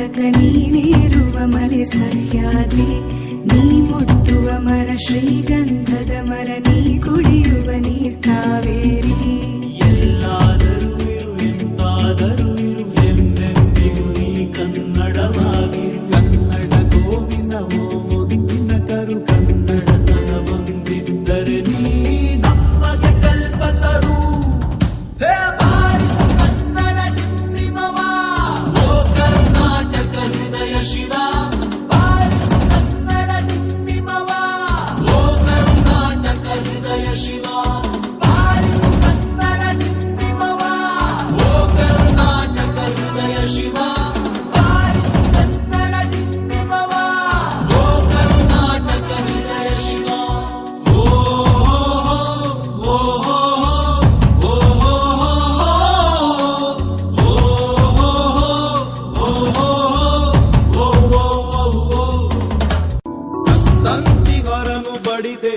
ಘಟಕ ನೀನಿರುವ ಮಲೆ ಸಹ್ಯಾದ್ರಿ ನೀ ಮುಟ್ಟುವ ಮರ ಶ್ರೀಗಂಧದ ಮರ ನೀ ಕುಡಿಯುವ ನೀರ್ ಕಾವೇರಿ.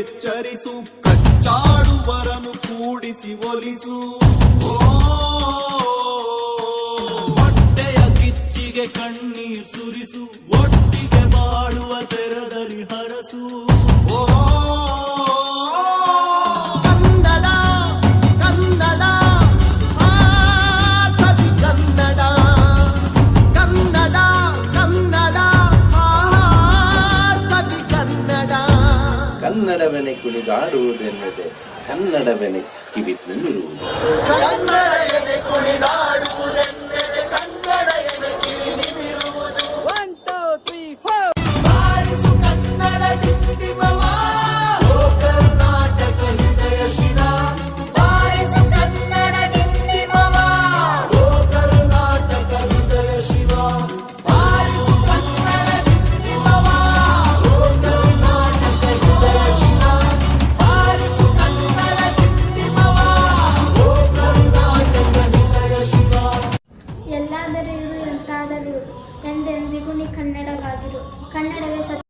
ಎಚ್ಚರಿಸು ಕಚ್ಚಾಡುವರನು ಕೂಡಿಸಿ ಒಲಿಸು. ಹೊಟ್ಟೆಯ ಕಿಚ್ಚಿಗೆ ಕಣ್ಣೀರ್ ಸುರಿಸು. ಕನ್ನಡವನೆ ಕುಣಿದಾಡುವುದೆನ್ನದೆ ಕನ್ನಡವನೆ ಕಿವಿತಲ್ಲಿರುವುದು ಎಂದಿಗೂ ನೀ ಕನ್ನಡವಾಗಿರು. ಕನ್ನಡವೇ ಸತ್ಯ.